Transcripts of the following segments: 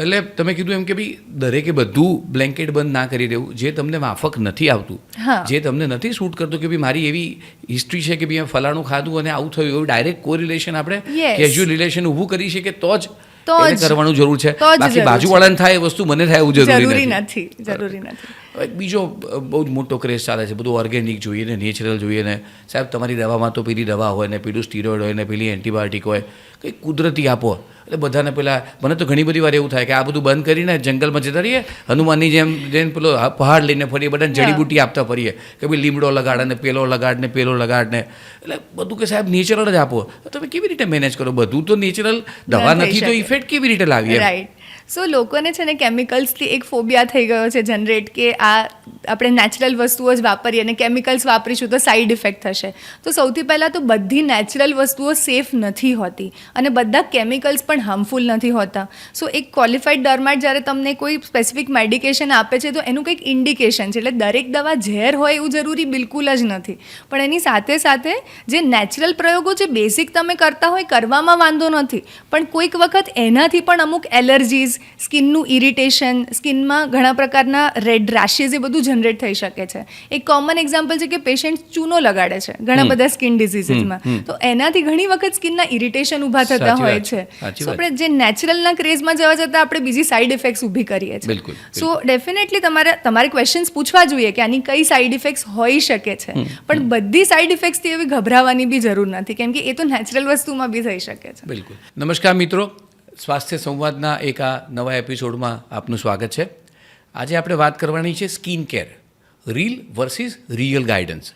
એટલે તમે કીધું એમ કે ભાઈ દરેકે બધું બ્લેન્કેટ બંધ ના કરી દેવું જે તમને માફક નથી આવતું જે તમને નથી શૂટ કરતું કે ભાઈ મારી એવી હિસ્ટ્રી છે કે ભાઈ ફલાણું ખાધું અને આવું થયું એવું ડાયરેક્ટ કો રિલેશન આપણે. કેઝ્યુઅલ રિલેશન ઊભું કરી શકીએ તો જ. કરવાનું જરૂર છે. બાકી બાજુવાળાને થાય એ વસ્તુ મને થાય એવું જરૂરી નથી. જરૂરી નથી. એક બીજો બહુ જ મોટો ક્રેઝ ચાલે છે બધું ઓર્ગેનિક જોઈએ ને નેચરલ જોઈએ ને. સાહેબ તમારી દવામાં તો પેલી દવા હોય ને પેલું સ્ટીરોઇડ હોય ને પેલી એન્ટીબાયોટિક હોય. કંઈ કુદરતી આપો. એટલે બધાને પેલા મને તો ઘણી બધી વાર એવું થાય કે આ બધું બંધ કરીને જંગલમાં જતા રહીએ હનુમાનની જેમ જેમ પેલો પહાડ લઈને ફરીએ બધાને જડીબુટી આપતા ફરીએ કે ભાઈ લીમડો લગાડ અને પેલો લગાડ ને પેલો લગાડ ને. એટલે બધું કે સાહેબ નેચરલ જ આપો. તમે કેવી રીતે મેનેજ કરો? બધું તો નેચરલ દવા નથી તો ઇફેક્ટ કેવી રીતે લાવીએ? રાઈટ સો લોકોને છે ને કેમિકલ્સથી એક ફોબિયા થઈ ગયો છે જનરેટ કે આ આપણે નેચરલ વસ્તુઓ જ વાપરીએ અને કેમિકલ્સ વાપરીશું તો સાઈડ ઇફેક્ટ થશે. તો સૌથી પહેલાં તો બધી નેચરલ વસ્તુઓ સેફ નથી હોતી અને બધા કેમિકલ્સ પણ હાર્મફુલ નથી હોતા. સો એક ક્વોલિફાઈડ ડર્માટ જ્યારે તમને કોઈ સ્પેસિફિક મેડિકેશન આપે છે તો એનું કંઈક ઇન્ડિકેશન છે. એટલે દરેક દવા ઝેર હોય એવું જરૂરી બિલકુલ જ નથી. પણ એની સાથે સાથે જે નેચરલ પ્રયોગો જે બેઝિક તમે કરતા હોય, કરવામાં વાંધો નથી. પણ કોઈક વખત એનાથી પણ અમુક એલર્જીઝ સ્કિનનું ઇરિટેશન સ્કિનમાં ઘણા પ્રકારના રેડ રેશિસ એ બધું જનરેટ થઈ શકે છે. એક કોમન એક્ઝામ્પલ છે કે પેશન્ટ ચૂનો લગાડે છે ઘણા બધા સ્કિન ડિઝીઝીસમાં તો એનાથી ઘણી વખત સ્કિનના ઇરિટેશન ઊભા થતા હોય છે. આપણે જે નેચરલના ક્રેઝમાં જવા જતાં આપણે બીજી સાઈડ ઇફેક્ટ્સ ઊભી કરીએ છીએ. સો ડેફિનેટલી તમારે તમારે ક્વેશ્ચન્સ પૂછવા જોઈએ કે આની કઈ સાઈડ ઇફેક્ટ્સ હોઈ શકે છે. પણ બધી સાઈડ ઇફેક્ટ્સથી એવી ગભરાવાની બી જરૂર નથી કેમ કે એ તો નેચરલ વસ્તુમાં બી થઈ શકે છે. બિલકુલ. નમસ્કાર મિત્રો. સ્વાસ્થ્ય સંવાદના એક આ નવા એપિસોડમાં આપનું સ્વાગત છે. આજે આપણે વાત કરવાની છે skin care, reel versus real guidance.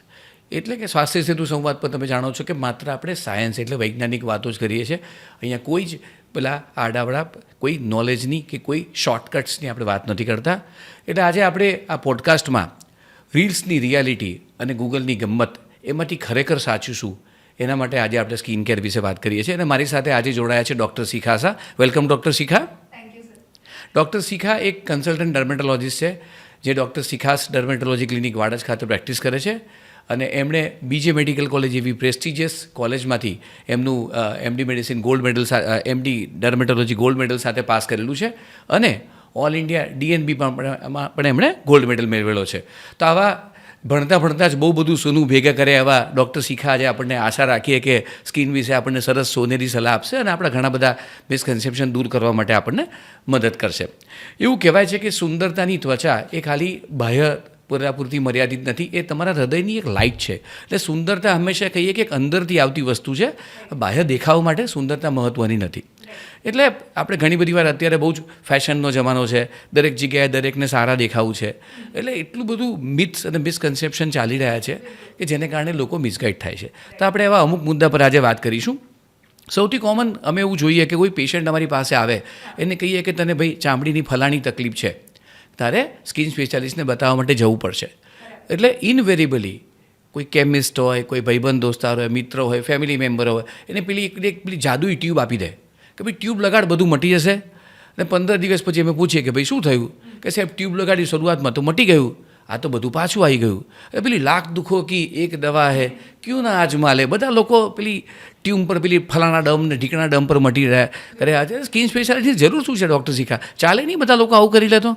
એટલે કે સ્વાસ્થ્ય સેતુ સંવાદ પર તમે જાણો છો કે માત્ર આપણે સાયન્સ એટલે વૈજ્ઞાનિક વાતો જ કરીએ છીએ. અહીંયા કોઈ જ પેલા આડાવડા, કોઈ નોલેજની કે કોઈ શોર્ટકટ્સની આપણે વાત નથી કરતા. એટલે આજે આપણે આ પોડકાસ્ટમાં રીલ્સની રિયાલિટી અને ગૂગલની ગમ્મત એમાંથી ખરેખર સાચું શું એના માટે આજે આપણે સ્કિન કેર વિશે વાત કરીએ છીએ અને મારી સાથે આજે જોડાયા છે doctor Shikha Shah. Welcome doctor Shikha. Doctor Shikha એક કન્સલ્ટન્ટ ડર્મેટોલોજીસ્ટ છે જે doctor Shikha's dermatology clinic Vadaj ખાતે પ્રેક્ટિસ કરે છે અને એમણે બીજે મેડિકલ કોલેજ એવી પ્રેસ્ટિજિયસ કોલેજમાંથી એમનું MD medicine gold medal MD dermatology gold medal સાથે પાસ કરેલું છે અને ઓલ ઇન્ડિયા ડીએનબી પણ પણ એમણે ગોલ્ડ મેડલ મેળવેલો છે. તો આવા ભણતા ભણતા જ બહુ બધું સોનું ભેગા કરે એવા ડૉક્ટર શિખા આજે આપણને આશા રાખીએ કે સ્કિન વિશે આપણને સરસ સોનેરી સલાહ આપશે અને આપણા ઘણા બધા મિસકન્સેપ્શન દૂર કરવા માટે આપણને મદદ કરશે. એવું કહેવાય છે કે સુંદરતાની ત્વચા એ ખાલી બાહ્ય પૂરતી મર્યાદિત નથી, એ તમારા હૃદયની એક લાઇટ છે. એટલે સુંદરતા હંમેશા કહીએ કે એક અંદરથી આવતી વસ્તુ છે, બાહ્ય દેખાવ માટે સુંદરતા મહત્ત્વની નથી. એટલે આપણે ઘણી બધી વાર અત્યારે બહુ જ ફેશનનો જમાનો છે, દરેક જગ્યાએ દરેકને સારા દેખાવું છે. એટલે એટલું બધું મિથ્સ અને મિસકન્સેપ્શન ચાલી રહ્યા છે કે જેને કારણે લોકો મિસગાઈડ થાય છે. તો આપણે એવા અમુક મુદ્દા પર આજે વાત કરીશું. સૌથી કોમન અમે એવું જોઈએ કે કોઈ પેશન્ટ અમારી પાસે આવે, એને કહીએ કે તને ભાઈ ચામડીની ફલાણી તકલીફ છે. તારે સ્કિન સ્પેશિયાલિસ્ટને બતાવવા માટે જવું પડશે. એટલે ઇનવેરિબલી કોઈ કેમિસ્ટ હોય, કોઈ ભાઈબંધ, દોસ્તાર હોય, મિત્ર હોય ફેમિલી મેમ્બર હોય, એને પેલી એક પેલી જાદુઈ ટ્યુબ આપી દે કે ભાઈ ટ્યુબ લગાડ, બધું મટી જશે. અને પંદર દિવસ પછી અમે પૂછીએ કે ભાઈ શું થયું? કે સાહેબ ટ્યુબ લગાડી શરૂઆતમાં તો મટી ગયું. આ તો બધું પાછું આવી ગયું. એ પેલી લાખ દુઃખો કી એક દવા હે, ક્યું ના આજમાલે બધા લોકો પેલી ટ્યુબ પર પેલી ફલાણા ડમ ને ઢીકણા ડમ પર મટી રહ્યા કરે. આજે સ્કિન સ્પેશિયાલિટી જરૂર શું છે ડૉક્ટર શીખા? ચાલે નહીં બધા લોકો આવું કરી લે તો?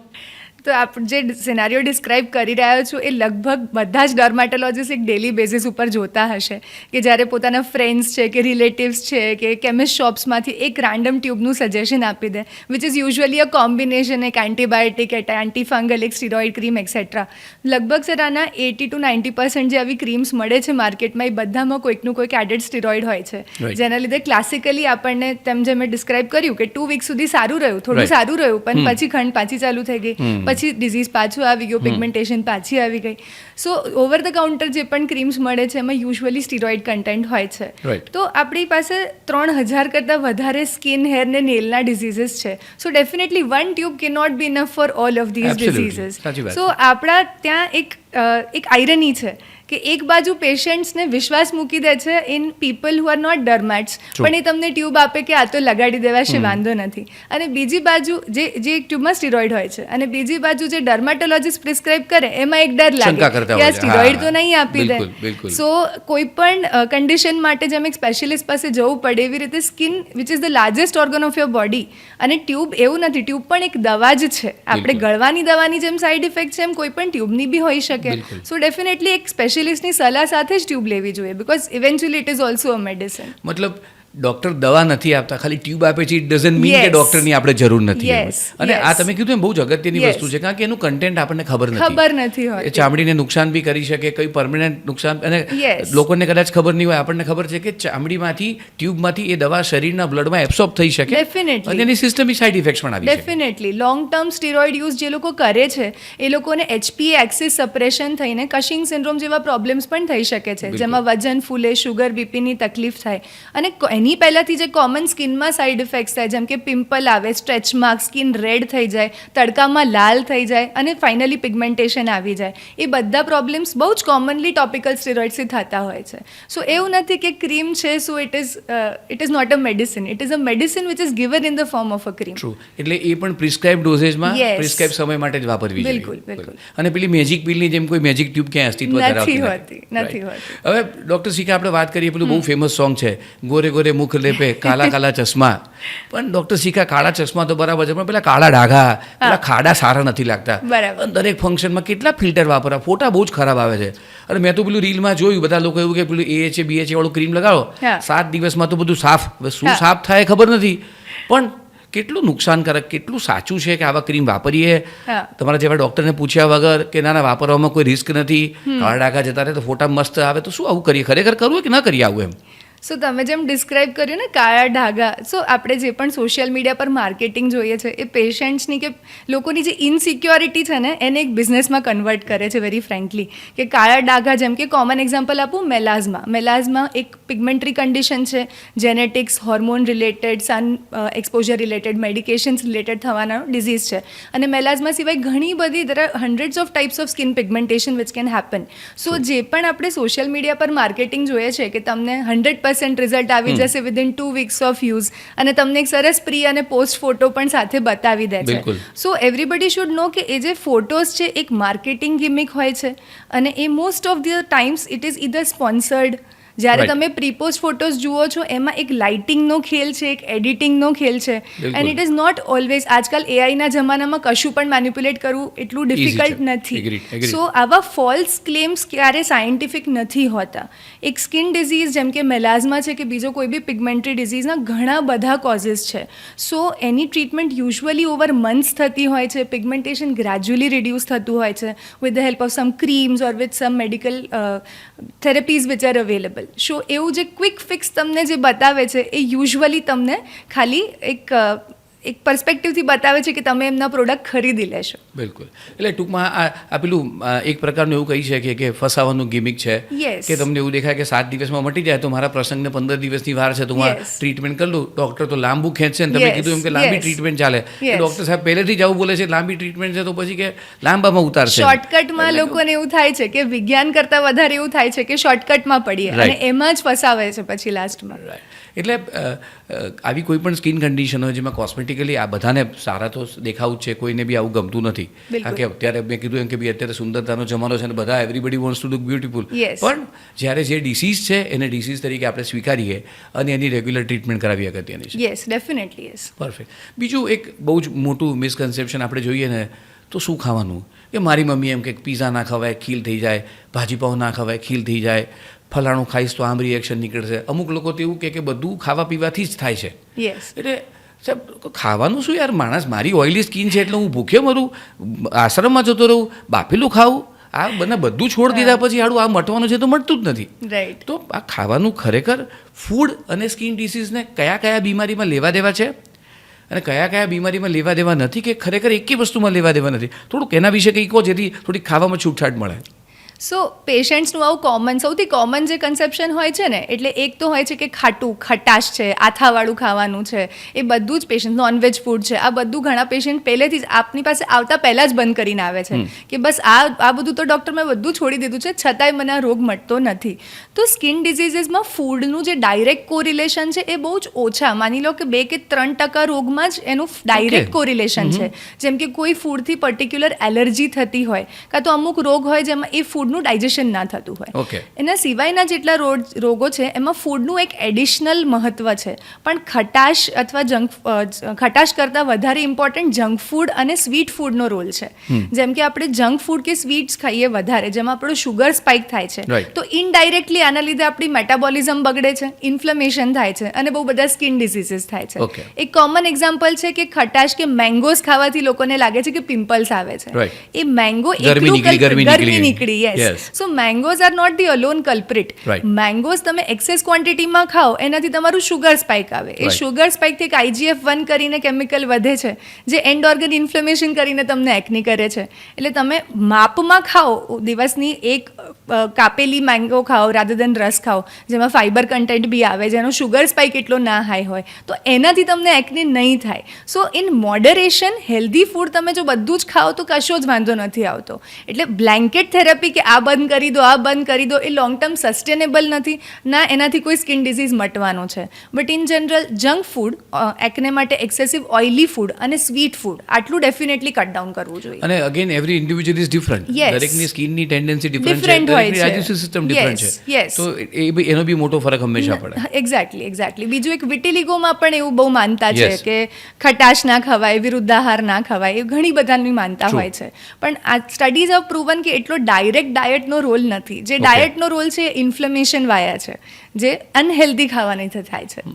તો આપ જે સિનારીઓ ડિસ્ક્રાઇબ કરી રહ્યા છો એ લગભગ બધા જ ડર્માટોલોજીસ્ટ એક ડેલી બેઝિસ ઉપર જોતા હશે. કે જ્યારે પોતાના ફ્રેન્ડ્સ છે કે રિલેટિવ્સ છે કે કેમિસ્ટ શોપ્સમાંથી એક રેન્ડમ ટ્યુબનું સજેશન આપી દે which is usually a combination એક એન્ટીબાયોટિક એટ એન્ટીફંગલ એક સ્ટીરોઇડ ક્રીમ એક્સેટ્રા લગભગ સર આના એટી ટુ નાઇન્ટી પર્સન્ટ જે આવી ક્રીમ્સ મળે છે માર્કેટમાં એ બધામાં કોઈકનું કોઈક એડેડ સ્ટીરોઇડ હોય છે. જેના લીધે ક્લાસિકલી આપણને તેમ જે મેં ડિસ્ક્રાઇબ કર્યું કે ટુ વીક સુધી સારું રહ્યું થોડું સારું રહ્યું પણ પછી ખંડ પાછી ચાલુ થઈ ગઈ. પછી ડિઝીઝ પાછું આવી ગયું પિગમેન્ટેશન પાછી આવી ગઈ. સો ઓવર ધ કાઉન્ટર જે પણ ક્રીમ્સ મળે છે એમાં યુઝ્યુઅલી સ્ટીરોઇડ કન્ટેન્ટ હોય છે. તો આપણી પાસે ત્રણ હજાર કરતાં વધારે સ્કિન હેર ને નેલના ડિઝીઝીસ છે. સો ડેફિનેટલી વન ટ્યુબ કે not be enough for all of these. Diseases so આપણા ત્યાં એક એક આયરની છે. કે એક બાજુ પેશન્ટ્સને વિશ્વાસ મૂકી દે છે in people who are not dermats. પણ એ તમને ટ્યુબ આપે કે આ તો લગાડી દેવાશે વાંધો નથી. અને બીજી બાજુ જે જે એક ટ્યુબમાં સ્ટીરોઇડ હોય છે અને બીજી બાજુ જે ડર્માટોલોજીસ્ટ પ્રિસ્ક્રાઇબ કરે એમાં એક ડર લાગે કે આ સ્ટીરોઇડ તો નહીં આપી દે. સો કોઈ પણ કન્ડિશન માટે જેમ એક સ્પેશિયલિસ્ટ પાસે જવું પડે એવી રીતે skin which is the largest organ of your body અને ટ્યુબ એવું નથી ટ્યુબ પણ એક દવા જ છે. આપણે ગળવાની દવાની જેમ સાઈડ ઇફેક્ટ છે એમ કોઈ પણ ટ્યુબની બી હોઈ શકે. સો ડેફિનેટલી એક સ્પેશિયલિસ્ટની સલાહ સાથે જ ટ્યુબ લેવી જોઈએ because eventually it is also a medicine મતલબ ડોક્ટર દવા નથી આપતા ખાલી ટ્યુબ આપે છે ઇટ ડઝન્ટ મીન કે. ડોક્ટરની આપણે જરૂર નથી અને આ તમે કીધું એમ બહુ જ અગત્યની વસ્તુ છે કારણ કે એનું કન્ટેન્ટ આપણને ખબર નથી. ખબર નથી હોતી. ચામડીને નુકસાન બી કરી શકે કઈ પરમનન્ટ નુકસાન અને લોકોને કદાચ ખબર નહીં હોય આપણને ખબર છે કે ચામડીમાંથી ટ્યુબમાંથી એ દવા શરીરના બ્લડમાં એબ્સોર્બ થઈ શકે. ડેફિનેટલી અને એની સિસ્ટમિક સાઇડ ઇફેક્ટ્સ પણ આવી definitely long term steroid use જે લોકો કરે છે એ લોકોને એચપી એક્સિસ સપ્રેશન થઈને કશિંગ સિન્ડ્રોમ જેવા પ્રોબ્લેમ્સ પણ થઈ શકે છે જેમાં વજન ફૂલે શુગર બીપીની તકલીફ થાય. અને કો- એની પહેલાંથી જે કોમન સ્કિનમાં સાઇડ ઇફેક્ટ્સ થાય જેમ કે પિમ્પલ આવે સ્ટ્રેચ માર્ક સ્કિન રેડ થઈ જાય તડકામાં લાલ થઈ જાય અને ફાઇનલી પિગમેન્ટેશન આવી જાય. એ બધા પ્રોબ્લેમ્સ બહુ જ કોમનલી ટોપિકલ સ્ટીરોઇડ્સથી થતા હોય છે. સો એવું નથી કે ક્રીમ છે so it is it is not a medicine it is a medicine which is given in the form of a cream true એટલે એ પણ પ્રિસ્ક્રાઇબ ડોઝેજમાં પ્રિસ્ક્રાઇબ સમય માટે જ વાપરવી જોઈએ. બિલકુલ, બિલકુલ. અને પેલી મેજિક પીલની જેમ કોઈ મેજિક ટ્યુબ ક્યાં અસ્તિત્વ નથી હોતી, નથી. હોતી. હવે ડોક્ટર શીખા આપણે વાત કરીએ પેલું બહુ ફેમસ સોંગ છે ગોરે ગોરે મુખ લેપે કાલા કાલા ચશ્મા. પણ ડોક્ટર શીખા કાળા ચશ્મા તો બરાબર છે પણ પેલા કાળા ડાઘા પેલા ખાડા સારા નથી લાગતા. બરાબર. દરેક ફંક્શનમાં કેટલા ફિલ્ટર વાપરવા? ફોટા બહુ જ ખરાબ આવે છે. અને મેં તો પેલું રીલમાં જોયું બધા લોકો એવું કે પેલું એ છે બી વાળું ક્રીમ લગાડો. સાત દિવસમાં તો બધું સાફ. શું સાફ થાય ખબર નથી. પણ કેટલું નુકસાનકારક કેટલું સાચું છે કે આવા ક્રીમ વાપરીએ. તમારા જેવા ડૉક્ટરને પૂછ્યા વગર કે ના ના વાપરવામાં કોઈ રિસ્ક નથી. કાળા ડાઘા જતા રહે તો ફોટા મસ્ત આવે તો શું આવું કરીએ? ખરેખર કરવું કે ન કરીએ આવું એમ? સો તમે જેમ ડિસ્ક્રાઇબ કર્યું ને કાળા ઢાગા સો આપણે જે પણ સોશિયલ મીડિયા પર માર્કેટિંગ જોઈએ છે એ પેશન્ટ્સની કે લોકોની જે ઇનસિક્યોરિટી છે ને એને એક બિઝનેસમાં કન્વર્ટ કરે છે વેરી ફ્રેન્કલી કે કાળા ડાઘા જેમ કે કોમન એક્ઝામ્પલ આપું મેલાઝમા મેલાઝમા એક પિગમેન્ટરી કન્ડિશન છે genetics hormone related sun exposure related medications related થવાના ડિઝીઝ છે. અને મેલાઝમા સિવાય ઘણી બધી there are hundreds of types of skin pigmentation which can happen so જે પણ આપણે સોશિયલ મીડિયા પર માર્કેટિંગ જોઈએ છે કે તમને હંડ્રેડ પર્સન્ટ રિઝલ્ટ આવી જશે within two weeks of use અને તમને એક સરસ પ્રી અને પોસ્ટ ફોટો પણ સાથે બતાવી દે છે. સો એવરીબડી શુડ નો કે એ જે ફોટોઝ છે એક માર્કેટિંગ ગિમિક હોય છે. અને એ most of the times it is either sponsored જ્યારે તમે પ્રીપોઝ ફોટોઝ જુઓ છો એમાં એક લાઇટિંગનો ખેલ છે એક એડિટિંગનો ખેલ છે. And it is not always આજકાલ એઆઈના જમાનામાં કશું પણ મેન્યુપ્યુલેટ કરવું એટલું ડિફિકલ્ટ નથી. સો આવા ફોલ્સ ક્લેમ્સ ક્યારે સાયન્ટિફિક નથી હોતા. એક સ્કિન ડિઝીઝ જેમ કે મેલાઝમા છે કે બીજો કોઈ બી પિગમેન્ટરી ડિઝીઝના ઘણા બધા કોઝિસ છે. સો એની ટ્રીટમેન્ટ યુઝ્યુઅલી ઓવર મંથ્સ થતી હોય છે. પિગમેન્ટેશન ગ્રેજ્યુઅલી રિડ્યુસ થતું હોય છે. With the help of some creams or with some medical therapies which are available so એવું જે ક્વિક ફિક્સ તમને જે બતાવે છે, એ યુઝ્યુઅલી તમને ખાલી એક એક પર્સપેક્ટિવથી બતાવે છે કે તમે એમના પ્રોડક્ટ ખરીદી લેશો. બિલકુલ. એટલે ટૂંકમાં આ આ પેલું એક પ્રકારનું એવું કહી શકીએ કે ફસાવાનું ગિમિક છે કે તમને એવું દેખાય કે સાત દિવસમાં મટી જાય તો મારા પ્રસંગને પંદર દિવસની વાર છે તો હું ટ્રીટમેન્ટ કરી લઉં. ડૉક્ટર તો લાંબુ ખેંચશે ને તમે કીધું એમ કે લાંબી ટ્રીટમેન્ટ ચાલે. ડૉક્ટર સાહેબ પહેલેથી જ આવું બોલે છે લાંબી ટ્રીટમેન્ટ છે તો પછી કે લાંબામાં ઉતારશે. શોર્ટકટમાં લોકોને એવું થાય છે કે વિજ્ઞાન કરતાં વધારે એવું થાય છે કે શોર્ટકટમાં પડીએ. અને એમાં જ ફસાવે છે પછી લાસ્ટમાં Right. એટલે આવી કોઈ પણ સ્કિન કન્ડિશન હોય જેમાં કોસ્મેટિકલી આ બધાને સારા તો દેખાવું જ છે કોઈને બી આવું ગમતું નથી. કારણ કે અત્યારે મેં કીધું એમ કે ભાઈ અત્યારે સુંદરતાનો જમાનો છે અને બધા everybody wants to look beautiful પણ જ્યારે જે ડિસીઝ છે એને ડિસીઝ તરીકે આપણે સ્વીકારીએ અને એની રેગ્યુલર ટ્રીટમેન્ટ કરાવી અગત્યની છે. યસ ડેફિનેટલી યસ પરફેક્ટ બીજું એક બહુ જ મોટું મિસકન્સેપ્શન આપણે જોઈએ ને તો શું ખાવાનું? કે મારી મમ્મી એમ કે પીઝા ના ખવાય ખીલ થઈ જાય ભાજીપાઉં ના ખવાય ખીલ થઈ જાય. ફલાણું ખાઈશ તો આમ રિએક્શન નીકળશે. અમુક લોકો તો એવું કહે કે બધું ખાવા પીવાથી જ થાય છે. એટલે સાહેબ ખાવાનું શું યાર? માણસ મારી ઓઇલી સ્કિન છે એટલે હું ભૂખ્યો મરું આશ્રમમાં જતો રહું બાફેલું ખાવું આ બને બધું છોડ દીધા પછી આડું આ મટવાનું છે તો મટતું જ નથી. રાઈટ તો આ ખાવાનું ખરેખર ફૂડ અને સ્કિન ડિસીઝને કયા કયા બીમારીમાં લેવા દેવા છે? અને કયા કયા બીમારીમાં લેવા દેવા નથી કે ખરેખર એકી વસ્તુમાં લેવા દેવા નથી? થોડુંક એના વિશે કંઈ કહો જેથી થોડીક ખાવામાં છૂટછાટ મળે. સો પેશન્ટ્સનું આવું કોમન સૌથી કોમન જે કન્સેપ્શન હોય છે ને એટલે એક તો હોય છે કે ખાટું ખટાશ છે આથાવાળું ખાવાનું છે એ બધું જ પેશન્ટ નોનવેજ ફૂડ છે. આ બધું ઘણા પેશન્ટ પહેલેથી જ આપની પાસે આવતા પહેલાં જ બંધ કરીને આવે છે. કે બસ આ આ બધું તો ડૉક્ટર મેં બધું છોડી દીધું છે છતાંય મને આ રોગ મટતો નથી. તો સ્કિન ડિઝીઝીસમાં ફૂડનું જે ડાયરેક્ટ કોરિલેશન છે એ બહુ જ ઓછા. માની લો કે બે કે ત્રણ ટકા રોગમાં જ એનું ડાયરેક્ટ કોરિલેશન છે. જેમ કે કોઈ ફૂડથી પર્ટિક્યુલર એલર્જી થતી હોય કાં તો અમુક રોગ હોય જેમાં એ ફૂડનું ડાયજેશન ના થતું હોય. એના સિવાયના જેટલા રોગ રોગો છે એમાં ફૂડનું એક એડિશનલ મહત્વ છે. પણ ખટાશ અથવા જંક ખટાશ કરતાં વધારે ઇમ્પોર્ટન્ટ જંક ફૂડ અને સ્વીટ ફૂડનો રોલ છે. જેમ કે આપણે જંક ફૂડ કે સ્વીટ્સ ખાઈએ વધારે જેમાં આપણું શુગર સ્પાઇક થાય છે. તો ઇનડાયરેક્ટલી આના લીધે આપણી મેટાબોલિઝમ બગડે છે ઇન્ફ્લેમેશન થાય છે અને બહુ બધા સ્કિન ડિસીઝીસ થાય છે. એક કોમન એક્ઝામ્પલ છે કે ખટાશ કે મેંગોઝ ખાવાથી લોકોને લાગે છે કે પિમ્પલ્સ આવે છે. એ મેંગો ગરમી. નીકળી yes Yes. So mangoes are not the alone culprit mangoes તમે એક્સેસ ક્વોન્ટિટીમાં ખાઓ એનાથી તમારું શુગર સ્પાઇક આવે. એ. શુગર સ્પાઇકથી એક આઈજીએફ વન કરીને કેમિકલ વધે છે જે એન્ડ ઓર્ગન ઇન્ફ્લેમેશન કરીને તમને એકની કરે છે. એટલે તમે માપમાં ખાઓ દિવસની એક કાપેલી મેંગો ખાઓ રાધર દેન રસ ખાઓ જેમાં ફાઇબર કન્ટેન્ટ બી આવે જેનો શુગર સ્પાઇક એટલો ના હાઈ હોય તો એનાથી તમને એકની નહીં થાય. So in moderation healthy food તમે જો બધું જ ખાઓ તો કશો જ વાંધો નથી આવતો. એટલે બ્લેન્કેટ થેરાપી કે આ બંધ કરી દો આ બંધ કરી દો એ લોંગ ટર્મ સસ્ટેનેબલ નથી. ના એનાથી કોઈ સ્કિન ડિઝીઝ મટવાનો છે. But in general junk food એકને માટે એક્સેસિવ ઓઇલી ફૂડ અને સ્વીટ ફૂડ આટલું ડેફિનેટલી કટ ડાઉન કરવું જોઈએ. અને again every individual is different. દરેકની સ્કિનની ટેન્ડન્સી ડિફરન્ટ છે હોય છે. ડાયજેસ્ટિવ સિસ્ટમ ડિફરન્ટ છે. તો એ એનો બી મોટો ફરક હંમેશા પડે. એક્ઝેક્ટલી એક્ઝેક્ટલી બીજું એક વિટિલિગોમાં પણ એવું બહુ માનતા છે કે ખટાશ ના ખવાય વિરુદ્ધાહાર ના ખવાય એ ઘણી બધાની માનતા હોય છે. પણ આ સ્ટડીઝ ઓફ પ્રૂવન કે એટલો ડાયરેક્ટ ડાયટનો રોલ નથી. જે ડાયટનો રોલ છે ઇન્ફ્લેમેશન વાયા છે જે અનહેલ્ધી ખાવાની થાય છે.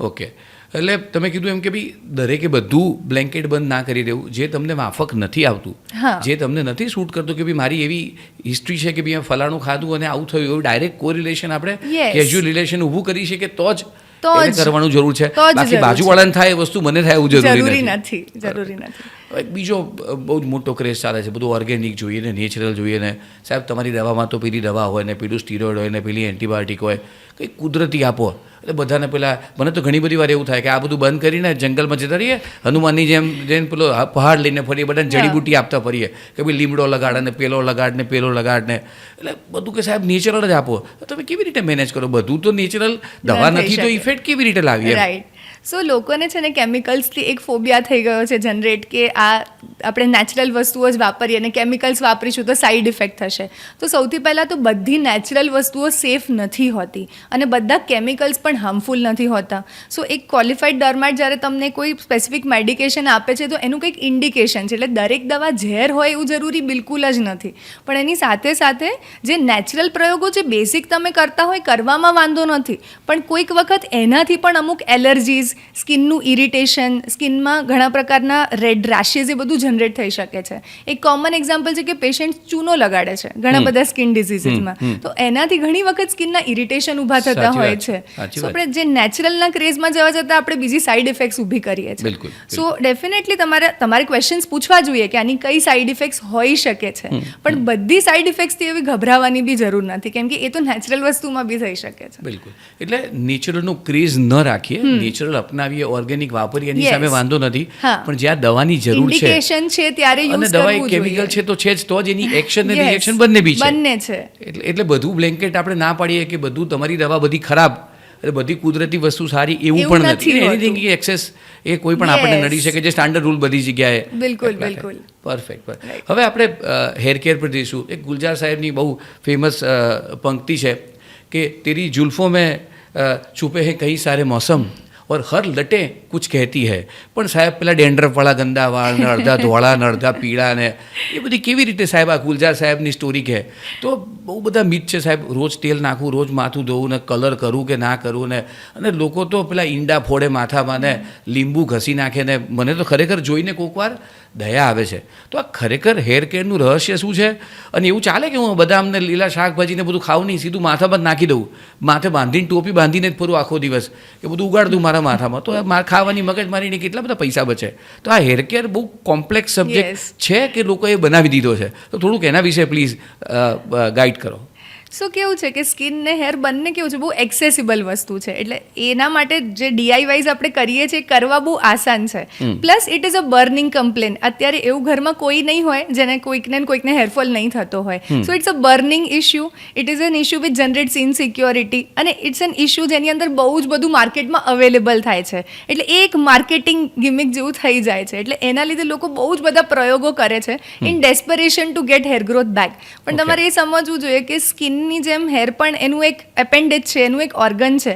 ઓકે એટલે તમે કીધું એમ કે ભાઈ દરેકે બધું બ્લેન્કેટ બંધ ના કરી દેવું જે તમને માફક નથી આવતું જે તમને નથી શૂટ કરતું કે ભાઈ મારી એવી હિસ્ટ્રી છે કે ભાઈ ફલાણું ખાધું અને આવું થયું એવું ડાયરેક્ટ કોરિલેશન આપણે કેઝ્યુઅલ રિલેશન ઊભું કરી શકીએ તો જ તો. કરવાનું જરૂર છે. બાકી બાજુવાળાને થાય એ વસ્તુ મને થાય એવું જરૂરી નથી. જરૂરી નથી. એક બીજો બહુ જ મોટો ક્રેઝ ચાલે છે બધું ઓર્ગેનિક જોઈએ ને નેચરલ જોઈએ ને. સાહેબ તમારી દવામાં તો પેલી દવા હોય ને પેલું સ્ટીરોઇડ હોય ને પેલી એન્ટીબાયોટિક હોય. કંઈક કુદરતી આપો. એટલે બધાને પેલા મને તો ઘણી બધી વાર એવું થાય કે આ બધું બંધ કરીને જંગલમાં જતા રહીએ હનુમાનની જેમ જેમ પેલો પહાડ લઈને ફરીએ બધાને જડીબુટી આપતા ફરીએ કે ભાઈ લીમડો લગાડ ને પેલો લગાડ ને પેલો લગાડ ને એટલે બધું કે સાહેબ નેચરલ જ આપો. તમે કેવી રીતે મેનેજ કરો? બધું તો નેચરલ દવા નથી તો ઇફેક્ટ કેવી રીતે લાવીએ? રાઈટ સો લોકોને છે ને કેમિકલ્સથી એક ફોબિયા થઈ ગયો છે જનરેટ કે આ આપણે નેચરલ વસ્તુઓ જ વાપરીએ અને કેમિકલ્સ વાપરીશું તો સાઈડ ઇફેક્ટ થશે. તો સૌથી પહેલાં તો બધી નેચરલ વસ્તુઓ સેફ નથી હોતી અને બધા કેમિકલ્સ પણ હાર્મફુલ નથી હોતા. સો એક ક્વોલિફાઈડ ડર્માટ જ્યારે તમને કોઈ સ્પેસિફિક મેડિકેશન આપે છે તો એનું કંઈક ઇન્ડિકેશન છે. એટલે દરેક દવા ઝેર હોય એવું જરૂરી બિલકુલ જ નથી. પણ એની સાથે સાથે જે નેચરલ પ્રયોગો જે બેસિક તમે કરતા હોય, કરવામાં વાંધો નથી. પણ કોઈક વખત એનાથી પણ અમુક એલર્જીઝ સ્કિનનું ઇરિટેશન સ્કિનમાં ઘણા પ્રકારના રેડ રેશિસ એ બધું જનરેટ થઈ શકે છે. એક કોમન એક્ઝામ્પલ છે કે પેશન્ટ ચૂનો લગાડે છે ઘણા બધા સ્કિન ડિઝીઝીસમાં તો એનાથી ઘણી વખત સ્કિનના ઇરિટેશન ઊભા થતા હોય છે. વાત. આપણે જે નેચરલના ક્રેઝમાં જવા જતાં આપણે બીજી સાઈડ ઇફેક્ટ્સ ઊભી કરીએ છીએ. સો ડેફિનેટલી તમારે તમારે ક્વેશ્ચન્સ પૂછવા જોઈએ કે આની કઈ સાઈડ ઇફેક્ટ્સ હોઈ શકે છે. પણ બધી સાઈડ ઇફેક્ટ્સથી એવી ગભરાવાની બી જરૂર નથી કેમ કે એ તો નેચરલ વસ્તુમાં બી થઈ શકે છે. બિલકુલ. એટલે નેચરલનો ક્રેઝ ન રાખીએ નેચરલ અપનાવીએ ઓર્ગેનિક વાપરીએ એની સામે વાંધો નથી. પણ જ્યાં દવાની જરૂર છે છે ત્યારે અને દવા કેમિકલ છે તો છે જ તો જ એની એક્શન અને રિએક્શન બંને બી છે. બંને છે. એટલે એટલે બધું બ્લેન્કેટ આપણે ના પાડીએ કે બધું તમારી દવા બધી ખરાબ. એટલે બધી કુદરતી વસ્તુ સારી એવું પણ નથી. નથી એનીથિંગ એક્સેસ એ કોઈ પણ આપણને નડી શકે જે સ્ટાન્ડર્ડ રૂલ બધી જગ્યાએ બિલકુલ, બિલકુલ. પરફેક્ટ હવે આપણે હેર કેર પર જઈશું. એક ગુલજાર સાહેબની બહુ ફેમસ પંક્તિ છે કે તેરી જુલ્ફો મેં છુપે હે કઈ સારે મોસમ. ઓર હર લટે કુછ કહેતી હૈ પણ સાહેબ પેલા ડેન્ડ્રફવાળા ગંદા વાળ ને અડધા ધોળા ને અડધા પીળા ને એ બધી કેવી રીતે સાહેબ આ ગુલજાર સાહેબની સ્ટોરી કહે તો બહુ બધા મીથ છે સાહેબ રોજ તેલ નાખવું રોજ માથું ધોવું ને કલર કરવું કે ના કરવું ને અને લોકો તો પેલા ઈંડા ફોડે માથામાં ને લીંબુ ઘસી નાખે ને મને તો ખરેખર જોઈને કોક વાર દયા આવે છે। તો આ ખરેખર હેર કેરનું રહસ્ય શું છે? અને એવું ચાલે કે હું બધા અમને લીલા શાકભાજીને બધું ખાવું નહીં, સીધું માથામાં જ નાખી દઉં? માથે બાંધીને ટોપી બાંધીને જ ફરું આખો દિવસ? કે બધું ઉગાડ દઉં મારા તમારા માથામાં. તો આ ખાવાની મગજમારીની કેટલા બધા પૈસા બચે. તો આ હેર કેર બહુ કોમ્પ્લેક્સ. સબ્જેક્ટ છે કે લોકોએ બનાવી દીધો છે. તો થોડુંક એના વિશે પ્લીઝ ગાઈડ કરો. સો કેવું છે કે સ્કિન ને હેર બંને કેવું છે? બહુ એક્સેસિબલ વસ્તુ છે. એટલે એના માટે જે ડીઆઈવાઈઝ આપણે કરીએ છીએ કરવા બહુ આસાન છે. Plus it is a burning complain અત્યારે એવું ઘરમાં કોઈ નહીં હોય જેને કોઈકને કોઈકને હેરફોલ નહીં થતો હોય. So it's a burning issue it is an issue with generates insecurity અને ઇટ્સ એન ઇશ્યુ જેની અંદર બહુ જ બધું માર્કેટમાં અવેલેબલ થાય છે. એટલે એ એક માર્કેટિંગ ગિમિક જેવું થઈ જાય છે. એટલે એના લીધે લોકો બહુ જ બધા પ્રયોગો કરે છે in desperation to get hair growth back પણ તમારે એ સમજવું જોઈએ કે સ્કિનની જેમ હેર પણ એનું એક એપેન્ડેજ છે એનું એક ઓર્ગન છે.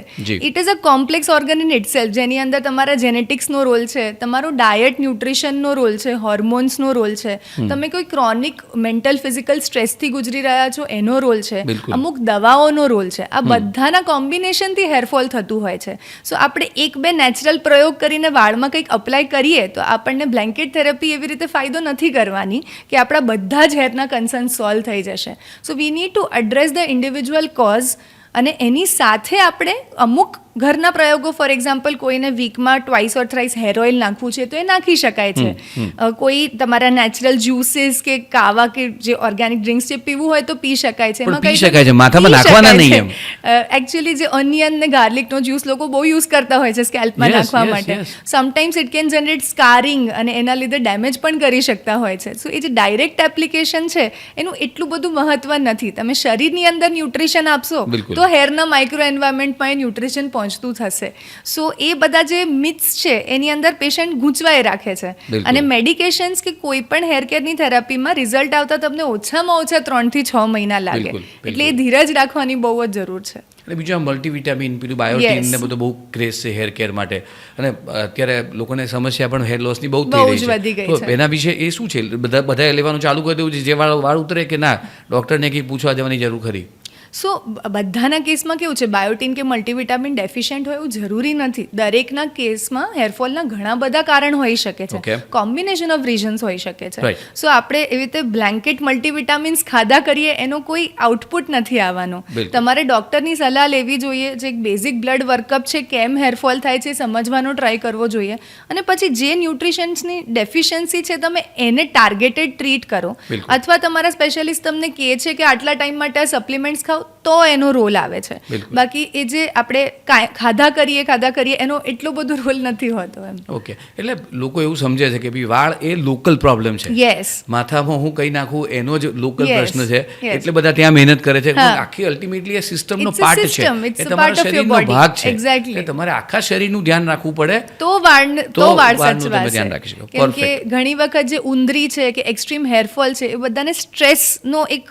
It is a complex organ in itself જેની અંદર તમારા જેનેટિક્સનો રોલ છે તમારો ડાયટ ન્યુટ્રિશનનો રોલ છે હોર્મોન્સનો રોલ છે. તમે કોઈ ક્રોનિક મેન્ટલ ફિઝિકલ સ્ટ્રેસથી ગુજરી રહ્યા છો એનો રોલ છે. અમુક દવાઓનો રોલ છે. આ બધાના કોમ્બિનેશનથી હેરફોલ થતું હોય છે. સો આપણે એક બે નેચરલ પ્રયોગ કરીને વાળમાં કંઈક અપ્લાય કરીએ તો આપણને બ્લેન્કેટ થેરપી એવી રીતે ફાયદો નથી કરવાની કે આપણા બધા જ હેરના કન્સર્ન સોલ્વ થઈ જશે. So we need to address the individual cause અને એની સાથે આપણે અમુક ઘરના પ્રયોગો ફોર એક્ઝામ્પલ કોઈને વીકમાં twice or thrice hair oil નાખવું છે તો એ નાખી શકાય છે. કોઈ તમારા નેચરલ જ્યુસીસ કે કાવા કે જે ઓર્ગેનિક ડ્રિંક્સ છે પીવું હોય તો પી શકાય છે. એમાં પી શકાય છે, માથામાં નાખવાના નહીં એમ. એકચ્યુઅલી જે ઓનિયન ને ગાર્લિકનો જ્યુસ લોકો બહુ યુઝ કરતા હોય છે સ્કેલ્પમાં નાખવા માટે. Sometimes it can generate scarring અને એના લીધે ડેમેજ પણ કરી શકતા હોય છે. સો એ જે ડાયરેક્ટ એપ્લિકેશન છે એનું એટલું બધું મહત્વ નથી. તમે શરીરની અંદર ન્યુટ્રિશન આપશો તો હેરના માઇક્રો એન્વાયરમેન્ટમાં એ ન્યુટ્રિશન પહોંચતું થશે. સો એ બધા જે મિથ્સ છે એની અંદર પેશન્ટ ગૂંચવાઈ રાખે છે. અને મેડિકેશન્સ કે કોઈ પણ હેર કેરની થેરાપીમાં રિઝલ્ટ આવતા તમને ઓછામાં ઓછા ત્રણથી છ મહિના લાગે. એટલે એ ધીરજ રાખવાની બહુ જ જરૂર છે. અને બીજું આ મલ્ટીવિટામિન પેલું બાયોટીન ને બધું બહુ ક્રેઝ છે હેર કેર માટે. અને અત્યારે લોકોને સમસ્યા પણ હેર લોસની બહુ બહુ થઈ રહી છે. તો એના વિશે એ શું છે? બધા બધાએ લેવાનું ચાલુ કરી દેવું છે. જે વાળ વાળ ઉતરે કે ના ડૉક્ટરને કંઈ પૂછવા જવાની જરૂર ખરી? સો બધાના કેસમાં કેવું છે? બાયોટીન કે મલ્ટીવિટામિન ડેફિશિયન્ટ હોય એવું જરૂરી નથી. દરેકના કેસમાં હેરફોલના ઘણા બધા કારણ હોઈ શકે છે. કોમ્બિનેશન ઓફ રીઝન્સ હોઈ શકે છે. સો આપણે એવી રીતે બ્લેન્કેટ મલ્ટીવિટામિન્સ ખાધા કરીએ એનો કોઈ આઉટપુટ નથી આવવાનો. તમારે ડૉક્ટરની સલાહ લેવી જોઈએ જે એક બેઝિક બ્લડ વર્કઅપ છે કેમ હેરફોલ થાય છે સમજવાનો ટ્રાય કરવો જોઈએ. અને પછી જે ન્યુટ્રિશન્સની ડેફિશિયન્સી છે તમે એને ટાર્ગેટેડ ટ્રીટ કરો. અથવા તમારા સ્પેશિયાલિસ્ટ તમને કહે છે કે આટલા ટાઈમ માટે આ સપ્લિમેન્ટ્સ ખાઓ. તો એનો રોલ આવે છે. બાકી એ જે આપણે ખાધા કરીએ ખાધા કરીએ એનો એટલો બધો રોલ નથી હોતો એમ. ઓકે એટલે લોકો એવું સમજે છે કે ભાઈ વાળ એ લોકલ પ્રોબ્લેમ છે. યસ માથામાં હું કઈ નાખું એનો જ લોકલ પ્રશ્ન છે. એટલે બધા ત્યાં મહેનત કરે છે. આખી અલ્ટિમેટલી એ સિસ્ટમનો પાર્ટ છે. એ તમારા શરીરનો ભાગ છે. એટલે તમારે આખા શરીરનું ધ્યાન રાખવું પડે. તો વાળ તો વાળ તમે ધ્યાન રાખી શકો. કેમ કે ઘણી વખત જે ઉંદરી છે કે એક્સ્ટ્રીમ હેરફોલ છે એ બધાને સ્ટ્રેસનો એક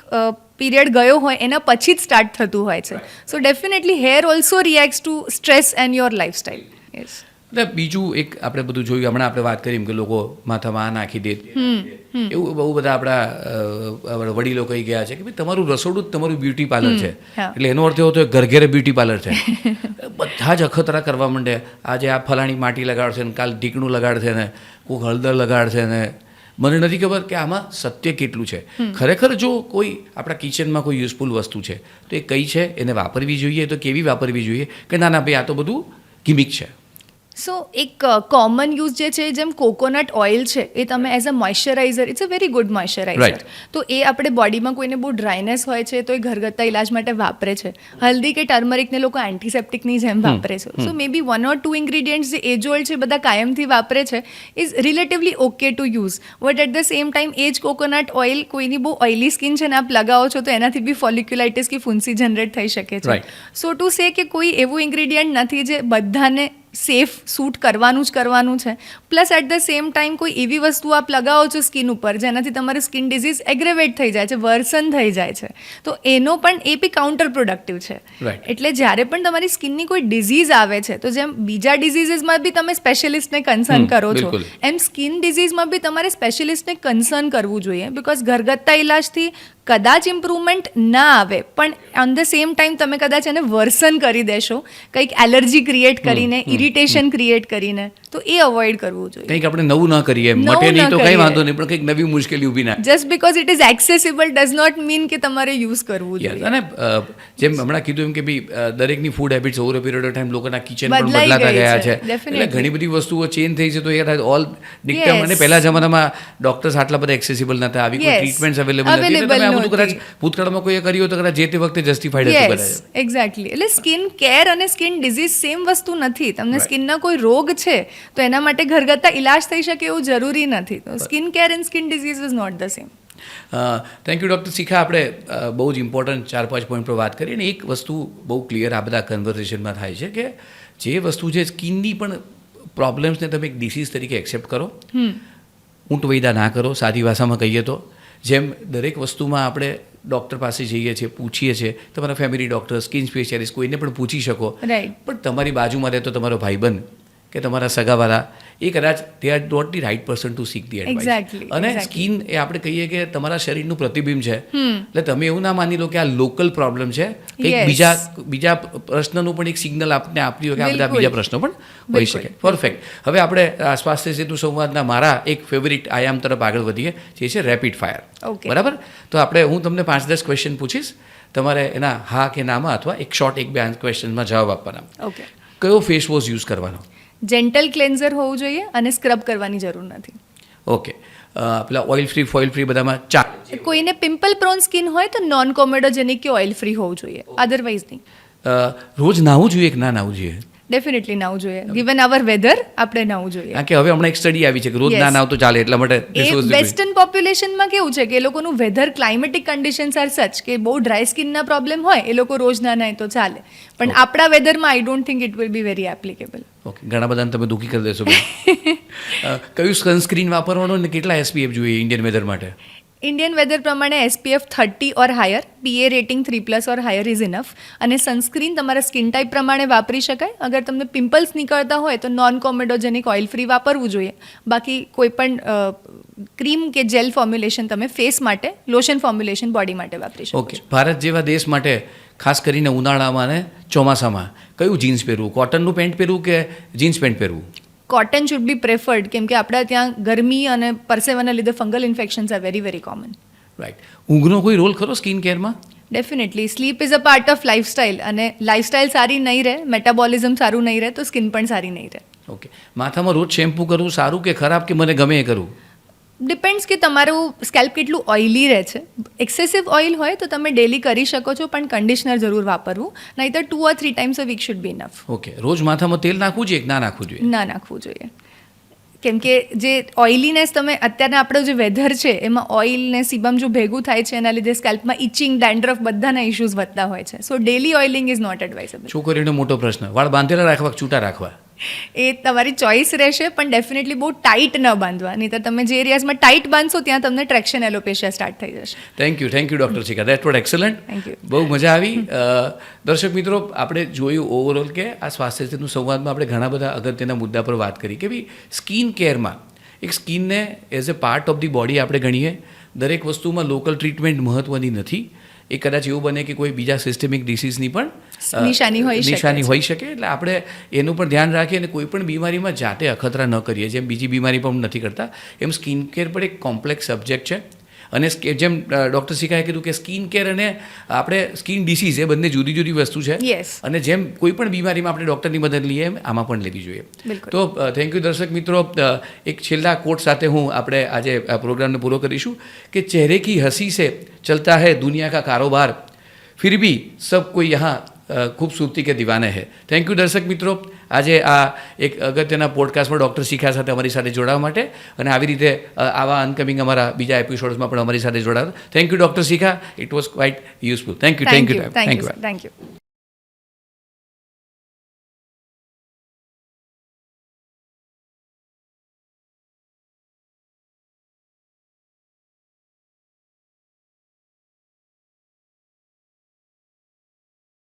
પીરિયડ ગયો હોય એના પછી જ સ્ટાર્ટ થતું હોય છે. So definitely hair also reacts to stress and your lifestyle yes એટલે બીજું એક આપણે બધું જોયું હમણાં આપણે વાત કરી કે લોકો માથામાં આ નાખી દે. એવું બહુ બધા આપણા વડીલો કહી ગયા છે કે ભાઈ તમારું રસોડું જ તમારું બ્યુટી પાર્લર છે. એટલે એનો અર્થ એવો થયો ઘર ઘેરે બ્યુટી પાર્લર છે. બધા જ અખતરા કરવા માંડે આજે આ ફલાણી માટી લગાડશે ને કાલ ઢીકણું લગાડશે ને કોઈક હળદર લગાડશે ને મને નથી ખબર કે આમાં સત્ય કેટલું છે. ખરેખર જો કોઈ આપણા કિચનમાં કોઈ યુઝફુલ વસ્તુ છે તો એ કઈ છે એને વાપરવી જોઈએ તો કેવી વાપરવી જોઈએ કે ના ના ભાઈ આ તો બધું ગિમિક છે. સો એક કોમન યુઝ જે છે જેમ કોકોનટ ઓઇલ છે એ તમે as a moisturizer it's a very good moisturizer તો એ આપણે બોડીમાં કોઈને બહુ ડ્રાયનેસ હોય છે તો એ ઘરગથ્થા ઇલાજ માટે વાપરે છે. હલ્દી કે ટર્મરિકને લોકો એન્ટિસેપ્ટિકની જેમ વાપરે છે. So may be one or two ingredients જે એજ ઓલ્ડ છે બધા કાયમથી વાપરે છે is relatively okay to use but at the same time એ જ કોકોનટ ઓઇલ કોઈની બહુ ઓઇલી સ્કિન છે ને આપ લગાવો છો તો એનાથી બી ફોલિક્યુલાઇટિસ કે ફૂંસી જનરેટ થઈ શકે છે. સો ટુ સે કે કોઈ એવું ઇન્ગ્રીડિયન્ટ નથી જે બધાને સેફ સૂટ કરવાનું જ કરવાનું છે. Plus at the same time કોઈ એવી વસ્તુ આપ લગાવો છો સ્કિન ઉપર જેનાથી તમારી સ્કિન ડિઝીઝ એગ્રેવેટ થઈ જાય છે વર્સન થઈ જાય છે. તો એનો પણ એ બી કાઉન્ટર પ્રોડક્ટિવ છે એટલે જ્યારે પણ તમારી સ્કિનની કોઈ ડિઝીઝ આવે છે તો જેમ બીજા ડિઝીઝીસમાં બી તમે સ્પેશિયલિસ્ટને કન્સર્ન કરો છો એમ સ્કિન ડિઝીઝમાં બી તમારે સ્પેશિયલિસ્ટને કન્સર્ન કરવું જોઈએ બિકોઝ ઘરગથ્થા ઇલાજથી કદાચ ઇમ્પ્રુવમેન્ટ ના આવે પણ ઓન ધ સેમ ટાઈમ તમે કદાચ એને વર્સન કરી દેશો. કંઈક એલર્જી ક્રિએટ કરીને ઇરિટેશન ક્રિએટ કરીને. તો એ અવોઇડ કરવું જોઈએ. કંઈક આપણે નવું ન કરીએ મટે નહીં તો કંઈ વાંધો નહીં પણ કંઈક નવી મુશ્કેલી ઊભી ના just because it is accessible does not mean કે તમારે યુઝ કરવું જોઈએ. અને જેમ હમણાં કીધું એમ કે ભાઈ દરેકની food habits over period of time લોકોના કિચન પણ બદલાતા ગયા છે, એટલે ઘણી બધી વસ્તુઓ ચેન્જ થઈ છે તો એ ઓલ ડિક્ટમ અને પહેલા જમાનામાં ડોક્ટર્સ આટલા બધા એક્સેસિબલ નતા આવી કોઈ ટ્રીટમેન્ટ ટ્રીટમેન્ટ્સ અવેલેબલ નથી તમે આ બધું કદાચ ભૂતકાળમાં કોઈએ કર્યું તો કદાચ જે તે વખતે જસ્ટિફાઈડ હતું કદાચ. એક્ઝેક્ટલી એટલે સ્કિન કેર અને સ્કિન ડિઝીઝ સેમ વસ્તુ નથી. તમને સ્કિનના કોઈ રોગ છે તો એના માટે ઘરગથ્થા ઇલાજ થઈ શકે એવું જરૂરી નથી. તો skin care and skin disease is not the same. Thank you doctor Shikha આપણે બહુ જ ઇમ્પોર્ટન્ટ ચાર પાંચ પોઈન્ટ પર વાત કરીએ અને એક વસ્તુ બહુ ક્લિયર આ બધા કન્વર્ઝેશનમાં થાય છે કે જે વસ્તુ છે સ્કિનની પણ પ્રોબ્લેમ્સને તમે એક ડિસીઝ તરીકે એક્સેપ્ટ કરો. ઊંટ વૈદા ના કરો સાદી ભાષામાં કહીએ તો. જેમ દરેક વસ્તુમાં આપણે ડૉક્ટર પાસે જઈએ છીએ પૂછીએ છીએ તમારા ફેમિલી ડૉક્ટર સ્કિન સ્પેશિયાલિસ્ટ કોઈને પણ પૂછી શકો. પણ તમારી બાજુમાં રહેતો તમારો ભાઈબંધ કે તમારા સગાવાળા એ કદાચ they are not the right person to seek the advice અને સ્કિન એ આપણે કહીએ કે તમારા શરીરનું પ્રતિબિંબ છે. એટલે તમે એવું ના માની લો કે આ લોકલ પ્રોબ્લેમ છે. કંઈક બીજા બીજા પ્રશ્નનું પણ એક સિગ્નલ આપને હોય કે આ બધા બીજા પ્રશ્નો પણ હોઈ શકે. પરફેક્ટ હવે આપણે સ્વાસ્થ્ય સેતુ સંવાદના મારા એક ફેવરિટ આયામ તરફ આગળ વધીએ જે છે રેપિડ ફાયર બરાબર? તો આપણે હું તમને પાંચ દસ ક્વેશ્ચન પૂછીશ. તમારે એના હા કે નામાં અથવા એક શોર્ટ એક બે ક્વેશ્ચનમાં જવાબ આપવાના. ઓકે કયો ફેસ વોશ યુઝ કરવાનો? જેન્ટલ ક્લેન્ઝર હોવું જોઈએ અને સ્ક્રબ કરવાની જરૂર નથી. ઓકે પેલા ઓઇલ ફ્રી ફોઇલ ફ્રી બધામાં ચા કોઈને પિમ્પલ પ્રોન સ્કિન હોય તો નોન કોમેડોજેનિક કે ઓઇલ ફ્રી હોવું જોઈએ. અધરવાઇઝ નહીં. રોજ નાહવું જોઈએ કે ના નાહવું જોઈએ? ડેફિનેટલી નાવું જોઈએ. ગિવન અવર વેધર આપણે નાવું જોઈએ. કે હવે હમણાં એક સ્ટડી આવી છે કે રોજ. ના નાવ તો ચાલે એટલા માટે વેસ્ટર્ન પોપ્યુલેશનમાં કેવું છે કે એ લોકોનું વેધર ક્લાઇમેટિક કન્ડિશન્સ આર સચ કે બહુ ડ્રાય સ્કિનના પ્રોબ્લેમ હોય એ લોકો રોજ ના નાય તો ચાલે. પણ આપણા વેધરમાં I don't think it will be very applicable okay ઘણા બધાને તમે દુઃખી કરી દેશો કયું સનસ્ક્રીન વાપરવાનું ને કેટલા એસપીએફ જોઈએ ઇન્ડિયન વેધર માટે? ઇન્ડિયન વેધર પ્રમાણે SPF thirty or higher PA rating three plus or higher is enough અને સનસ્ક્રીન તમારા સ્કિન ટાઈપ પ્રમાણે વાપરી શકાય. અગર તમને પિમ્પલ્સ નીકળતા હોય તો નોન કોમેડોજેનિક ઓઇલ ફ્રી વાપરવું જોઈએ. બાકી કોઈ પણ ક્રીમ કે જેલ ફોર્મ્યુલેશન તમે ફેસ માટે લોશન ફોર્મ્યુલેશન બોડી માટે વાપરી શકો ઓકે ભારત જેવા દેશ માટે ખાસ કરીને ઉનાળામાં અને ચોમાસામાં કયું જીન્સ પહેરવું? કોટનનું પેન્ટ પહેરવું કે જીન્સ પેન્ટ પહેરવું? કોટન શુડ બી પ્રેફર્ડ કેમ કે આપણા ત્યાં ગરમી અને પરસેવાના લીધે fungal infections are very very common right ઊંઘનો કોઈ રોલ ખરો skin કેરમાં definitely sleep is a part of lifestyle અને લાઇફસ્ટાઇલ સારી નહીં રહે મેટાબોલિઝમ સારું નહીં રહે તો સ્કિન પણ સારી નહીં રહે. ઓકે માથામાં રોજ શેમ્પૂ કરવું સારું કે ખરાબ કે મને ગમે એ કરવું ડિપેન્ડ્સ કે તમારું સ્કેલ્પ કેટલું ઓઇલી રહે છે. એક્સેસિવ ઓઇલ હોય તો તમે ડેલી કરી શકો છો પણ કન્ડિશનર જરૂર વાપરવું. નહીંતર two or three times a week should be enough okay રોજ માથામાં તેલ નાખવું જોઈએ ના નાખવું જોઈએ? ના નાખવું જોઈએ. કેમ કે જે ઓઇલીનેસ તમે અત્યારના આપણો જે વેધર છે એમાં ઓઇલ ને સીબમ જો ભેગું થાય છે એના લીધે સ્કેલ્પમાં ઇચિંગ ડેન્ડ્રફ બધાના ઇશ્યુઝ વધતા હોય છે. So daily oiling is not advisable છોકરીનો મોટો પ્રશ્ન વાળ બાંધેલા રાખવા છૂટા રાખવા? એ તમારી ચોઇસ રહેશે પણ ડેફિનેટલી બહુ ટાઈટ ન બાંધવા. નહીં તો તમે જે એરિયાઝમાં ટાઈટ બાંધશો ત્યાં તમને ટ્રેક્શન એલોપેશિયા સ્ટાર્ટ થઈ જશે. Thank you thank you doctor Shikha that what excellent. બહુ મજા આવી. દર્શક મિત્રો આપણે જોયું ઓવરઓલ કે આ સ્વાસ્થ્ય સેતુનું સંવાદમાં આપણે ઘણા બધા અગત્યના મુદ્દા પર વાત કરી. કે ભાઈ સ્કિન કેરમાં એક સ્કિનને as a part of the body આપણે ગણીએ. દરેક વસ્તુમાં લોકલ ટ્રીટમેન્ટ મહત્ત્વની નથી. એ કદાચ એવું બને કે કોઈ બીજા સિસ્ટેમિક ડિસીઝની પણ નિશાની હોઈ શકે નિશાની હોઈ શકે. એટલે આપણે એનું પણ ધ્યાન રાખીએ અને કોઈ પણ બીમારીમાં જાતે અખતરા ન કરીએ. જેમ બીજી બીમારી પણ નથી કરતા. એમ સ્કિન કેર પણ એક કોમ્પ્લેક્સ સબ્જેક્ટ છે. અને સ્કે- જેમ ડૉક્ટર શિખાએ કીધું કે સ્કિન કેર અને આપણે સ્કિન ડિસીઝ એ બંને જુદી જુદી વસ્તુ છે Yes. અને જેમ કોઈ પણ બીમારીમાં આપણે ડૉક્ટરની મદદ લઈએ એમ આમાં પણ લેવી જોઈએ બિલકુલ. તો થેન્ક યુ દર્શક મિત્રો અ, એક છેલ્લા કોટ સાથે હું આપણે આજે આ પ્રોગ્રામને પૂરો કરીશું કે ચહેરે કી હસી સે ચલતા હૈ દુનિયા કા કારોબાર फिर भी सब कोई यहाँ અ, खूबसूरती के दीवाने हैं થેન્ક યુ દર્શક મિત્રો આજે આ એક અગત્યના પોડકાસ્ટમાં ડૉક્ટર શિખા સાથે અમારી સાથે જોડાવા માટે અને આવી રીતે આવા અનકમિંગ અમારા બીજા એપિસોડ્સમાં પણ અમારી સાથે જોડાવા thank you doctor Shikha. It was quite useful thank you thank you thank you thank you